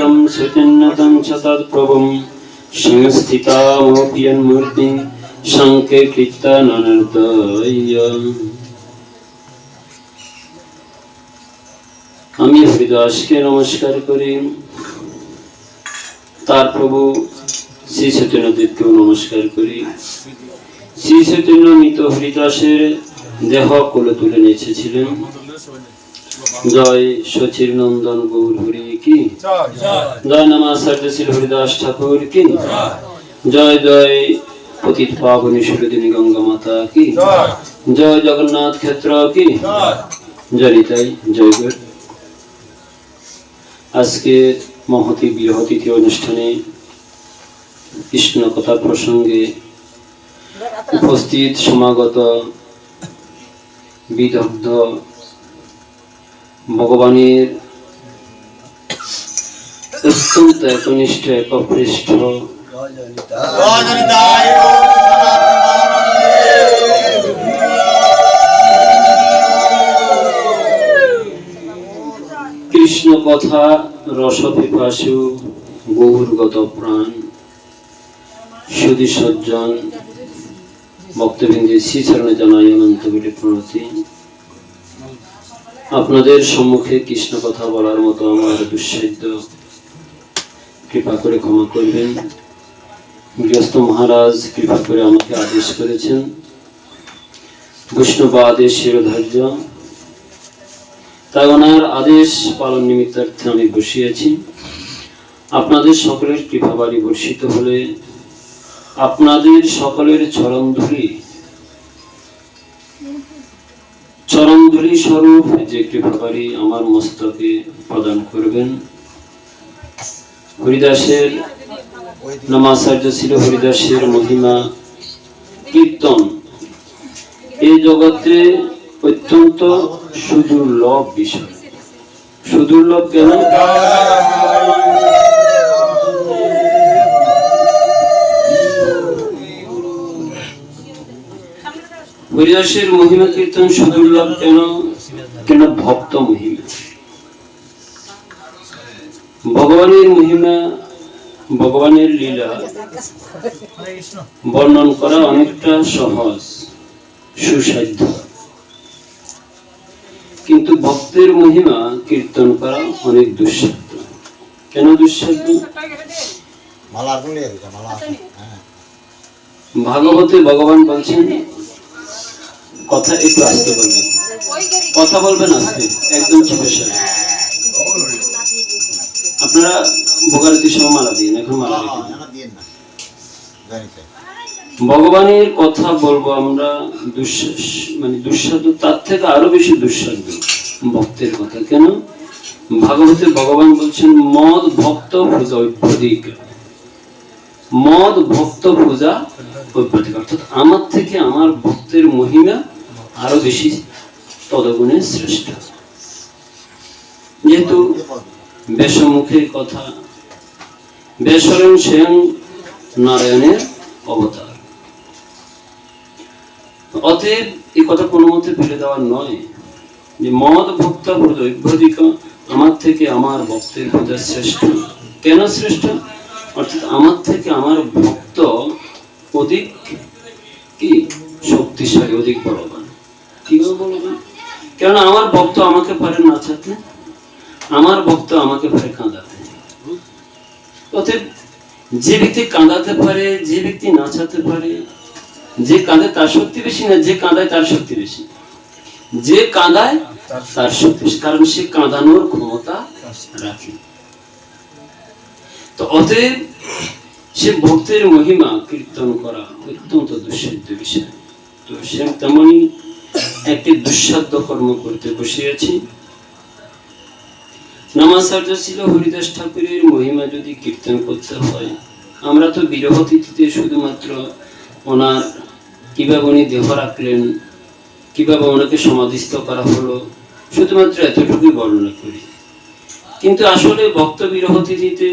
তম চৈতন্যতম চ তৎপ্রভুম সংস্থিতামপিয়ন্মূর্তি শঙ্কে কীর্তননর্দয় আমি হরিদাসকে নমস্কার করি। তার প্রভু শ্রী চৈতন্যদেবকেও নমস্কার করি। শ্রী চৈতন্য মৃত হরিদাসের দেহ কোলে তুলে নেচেছিলেন জয় সচির নন্দন গৌর হরি কি? জয় নমাচার্য শ্রী হরিদাস ঠাকুর কি? জয় জয় পতিত পাবনী সুরদিনী গঙ্গা মাতা কি? জয় জগন্নাথ ক্ষেত্র কি? জয় নিতাই জয় গৌর আজকে মহতি বিরহতিথি অনুষ্ঠানে কৃষ্ণ কথা প্রসঙ্গে উপস্থিত সমাগত বিদগ্ধ ভগবানের অত্যন্ত একনিষ্ঠ, একপৃষ্ঠ। কৃষ্ণ কথা রস পিপাসু গৌরগত প্রাণ। সুদী সজ্জন ভক্তবৃন্দের শ্রীচরণে জানাই অনন্ত বলে প্রণতি আপনাদের সম্মুখে কৃষ্ণ কথা বলার মতো আমার দুঃসাধ্য কৃপা করে ক্ষমা করবেন। গৃহস্থ মহারাজ, কৃপা করে আমাকে আদেশ করেছেন। বৈষ্ণব আদেশ শিরোধার্য। তাই ওনার আদেশ পালন নিমিত্তার্থে আমি বসিয়েছি। আপনাদের সকলের কৃপা বাড়ি বর্ষিত হলে আপনাদের সকলের চরণ ধুলি চরণ স্বরূপ যে কৃপাবাড়ি আমার মস্তকে প্রদান করবেন। হরিদাসের নমাচার্য ছিল হরিদাসের মহিমা, কীর্তন। এই জগতে অত্যন্ত সুদুর্লভ বিষয়। সুদুর্লভ কেন? হরিদাসের মহিমা কীর্তন সুদুর্লভ কেন? কেন ভক্ত মহিমা? ভগবানের মহিমা ভগবানের লীলা বর্ণন করা অনেকটা সহজ সুসাধ্য। কিন্তু ভক্তের মহিমা কীর্তন করা অনেক দুঃসাধ্য। কেন দুঃসাধ্য? হ্যাঁ। ভাগবতে ভগবান বলছেন কথা একটু আসতে বলবেন। কথা বলবেন আস্তে একদম চুপের আপনারা ভোগারতি সহ মালা দিন এখন না জানিতে ভগবানের কথা বলব আমরা, দুঃশ্বাস মানে দুঃসাধ্য, তার থেকে আরও বেশি দুঃসাধ্য ভক্তের কথা। কেন? ভাগবতে ভগবান বলছেন, মদ ভক্ত পূজা ঐভ্যদিক মদ ভক্ত পূজা ঐভ্যদিক অর্থাৎ আমার থেকে আমার ভক্তের মহিমা আরও বেশি তদগুণে শ্রেষ্ঠ। যেহেতু বেশমুখের কথা বেসরণ স্বয়ং নারায়ণের অবতার। অতএব এই কথা কোনো মতে ফেলে দেওয়ার নয় যে মদ ভক্ত দৈভ্যদিক আমার থেকে আমার ভক্তের পূজা শ্রেষ্ঠ। কেন শ্রেষ্ঠ? অর্থাৎ আমার থেকে আমার ভক্ত অধিক কি? শক্তিশালী, অধিক বলবান কীভাবে বলবান কেননা আমার ভক্ত আমাকে পারে নাচাতে আমার ভক্ত আমাকে পারে কাঁদাতে। অতএব যে ব্যক্তি কাঁদাতে পারে, যে ব্যক্তি নাচাতে পারে, যে কাঁদে তার শক্তি বেশি না যে কাঁদায় তার শক্তি বেশি। যে কাঁদায় তার শক্তি কারণ সে কাঁদানোর ক্ষমতা রাখে। তো অতএব সে ভক্তের মহিমা কীর্তন করা অত্যন্ত দুঃসাধ্য বিষয়। তো সে তেমনই একটি দুঃসাধ্য কর্ম করতে বসিয়েছি নামাচার্য ছিল হরিদাস ঠাকুরের মহিমা যদি কীর্তন করতে হয়, আমরা তো বিরহ তিথিতে শুধুমাত্র ওনার কীভাবে উনি দেহ রাখলেন, কীভাবে ওনাকে সমাধিস্থ করা হলো, শুধুমাত্র এতটুকুই বর্ণনা করি। কিন্তু আসলে ভক্ত বিরহ তিথিতে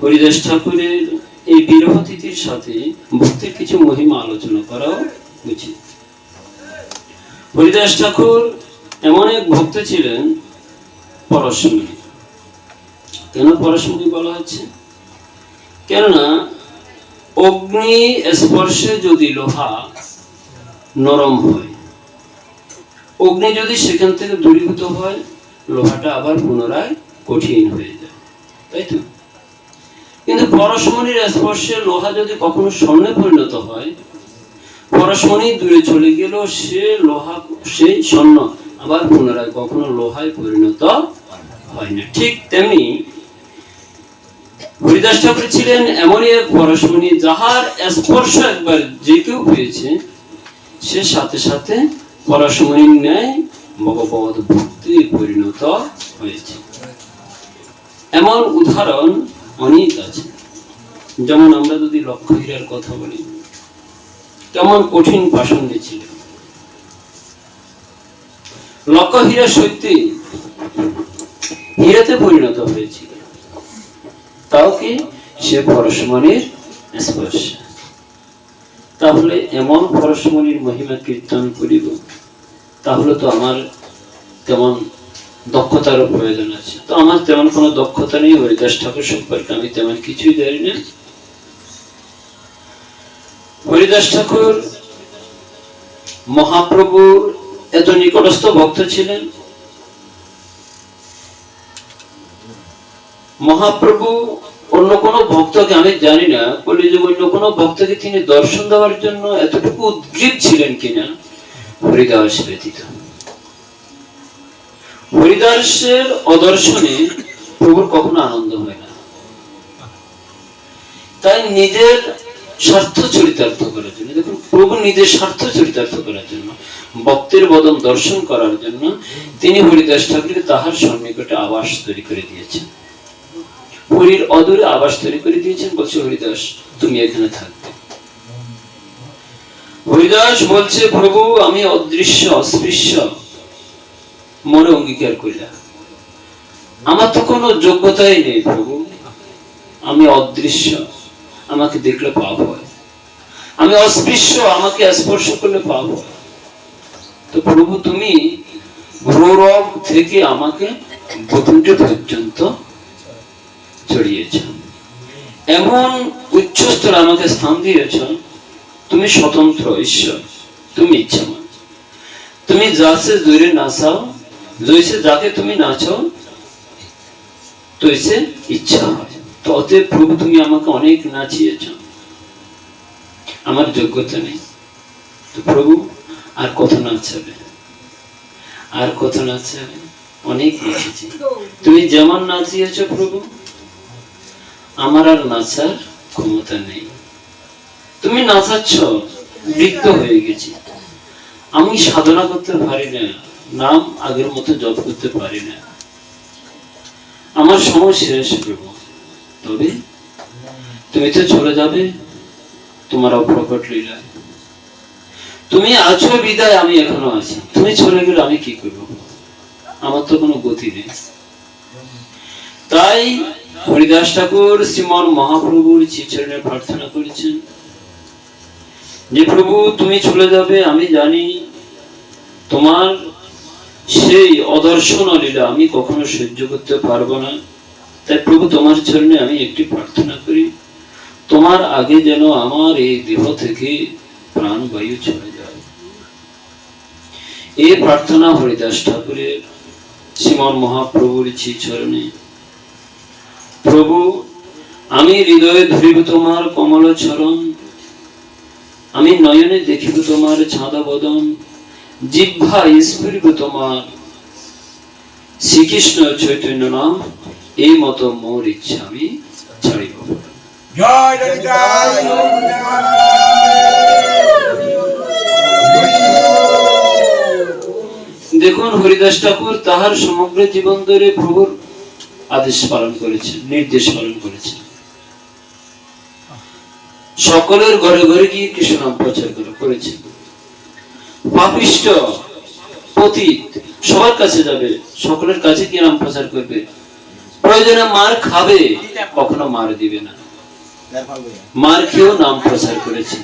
হরিদাস ঠাকুরের এই বিরহ তিথির সাথে ভক্তের কিছু মহিমা আলোচনা করাও উচিত। হরিদাস ঠাকুর এমন এক ভক্ত ছিলেন পরশমণি। কেন পরশমণি বলা হচ্ছে? কেননা অগ্নি স্পর্শে যদি লোহা নরম হয়, অগ্নি যদি সেখান থেকে দূরীভূত হয়, লোহাটা আবার পুনরায় কঠিন হয়ে যায়। তাই তো? কিন্তু পরশমণির স্পর্শে লোহা যদি কখনো স্বর্ণে পরিণত হয় পরশমণি দূরে চলে গেল সে লোহা সেই স্বর্ণ আবার পুনরায় কখনো লোহায় পরিণত হয় না। ঠিক তেমনি হরিদাস ঠাকুর ছিলেন এমনই এক পরশমণি যাহার স্পর্শ একবার যে কেউ পেয়েছে, সে সাথে সাথে পরশমণির ন্যায় ভগবত ভক্তি পরিণত হয়েছে। এমন উদাহরণ অনেক আছে। যেমন আমরা যদি লক্ষ্য হীরার কথা বলি কেমন কঠিন পাষণ্ড ছিল। লক্ষ্য হীরা সত্যি হীরাতে পরিণত হয়েছিল। তাও কি সে পরশমণির স্পর্শ? তাহলে এমন পরশমণির মহিমা কীর্তন করিব, তাহলে তো আমার তেমন দক্ষতারও প্রয়োজন আছে। তো আমার তেমন কোনো দক্ষতা নেই, হরিদাস ঠাকুর সম্পর্কে আমি তেমন কিছুই জানি না। হরিদাস ঠাকুর মহাপ্রভুর এত নিকটস্থ ভক্ত ছিলেন। মহাপ্রভু অন্য কোন ভক্তকে আমি জানি না কলিযুগ অন্য কোন ভক্তকে তিনি দর্শন দেওয়ার জন্য এতটুকু উদ্গ্রীব ছিলেন কিনা? হরিদাস ব্যতীত। হরিদাসের অদর্শনে প্রভুর কখনো আনন্দ হয় না। তাই নিজের স্বার্থ চরিতার্থ করার জন্য। দেখুন, প্রভু নিজের স্বার্থ চরিতার্থ করার জন্য, ভক্তের বদন দর্শন করার জন্য তিনি হরিদাস ঠাকুরকে তাহার সন্নিকটে আবাস তৈরি করে দিয়েছেন। হরির অদূরে আবাস তৈরি করে দিয়েছেন, বলছে, হরিদাস, তুমি এখানে থাকবে। হরিদাস বলছে, প্রভু, আমি অদৃশ্য, অস্পৃশ্য, মনে অঙ্গীকার করিলাম আমার তো কোনো যোগ্যতাই নেই প্রভু। আমি অদৃশ্য আমাকে দেখলে পাপ হয়। আমি অস্পৃশ্য, আমাকে স্পর্শ করলে পাপ হয়। তো প্রভু, তুমি ভ্রূরব থেকে আমাকে বকুণ্ঠে পর্যন্ত ছড়িয়েছ এমন উচ্চস্তর আমাকে স্থান দিয়েছ, তুমি স্বতন্ত্র ঈশ্বর, তুমি ইচ্ছামান তুমি যাচ্ছে দূরে নাচাও জৈসে যাকে তুমি নাচো তৈসে ইচ্ছা হয়। তো প্রভু, তুমি আমাকে অনেক নাচিয়েছ। আমার যোগ্যতা নেই। তো প্রভু, আর কত নাচাবে? আর কত নাচাবে? অনেক নাচেছি তুমি যেমন নাচিয়েছ প্রভু, আমার আর নাচার ক্ষমতা নেই। তুমি নাচাচ্ছ, বৃদ্ধ হয়ে গেছি। আমি সাধনা করতে পারি না, নাম আগের মতো জপ করতে পারি না। আমার সময় শেষ প্রভু। তবে তুমি তো চলে যাবে, তোমার অপ্রকট লীলায় তুমি আছো বিদায়, আমি এখনও আছি। তুমি চলে গেলে আমি কি করব? আমার তো কোনো গতি নেই। তাই হরিদাস ঠাকুর শ্রীমন মহাপ্রভুর চিচরণে প্রার্থনা করেছেন, যে প্রভু, তুমি চলে যাবে, আমি জানি তোমার সেই অদর্শন লীলা আমি কখনো সহ্য করতে পারব না। তাই প্রভু, তোমার চরণে আমি একটি প্রার্থনা করি। তোমার আগে যেন আমার এই দেহ থেকে প্রাণবায়ু চলে যায়। এই প্রার্থনা হরিদাস ঠাকুরের শ্রীমন মহাপ্রভুর চরণে প্রভু, আমি হৃদয়ে ধরিব তোমার কমল চরণ। আমি নয়নে দেখিব তোমার ছাঁদা বদন। জিহ্বা স্ফুরিব তোমার। শ্রীকৃষ্ণ চৈতন্য নাম এই মতো মোর ইচ্ছা আমি ছাড়িব। জয় দেখুন হরিদাস ঠাকুর তাহার সমগ্র জীবন ধরে প্রভুর আদেশ পালন করেছেন নির্দেশ পালন করেছেন। সকলের ঘরে ঘরে গিয়ে কৃষ্ণ নাম প্রচার করে করেছেন। পাপিষ্ট পতিত সবার কাছে যাবে সকলের কাছে কি নাম প্রচার করবে। প্রয়োজনে মার খাবে, কখনো মার দিবে না। মার খেয়েও নাম প্রচার করেছেন।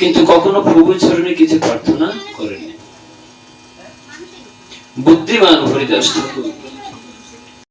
কিন্তু কখনো প্রভু চরণে কিছু প্রার্থনা করেনি বুদ্ধিমান হরিদাস ঠাকুর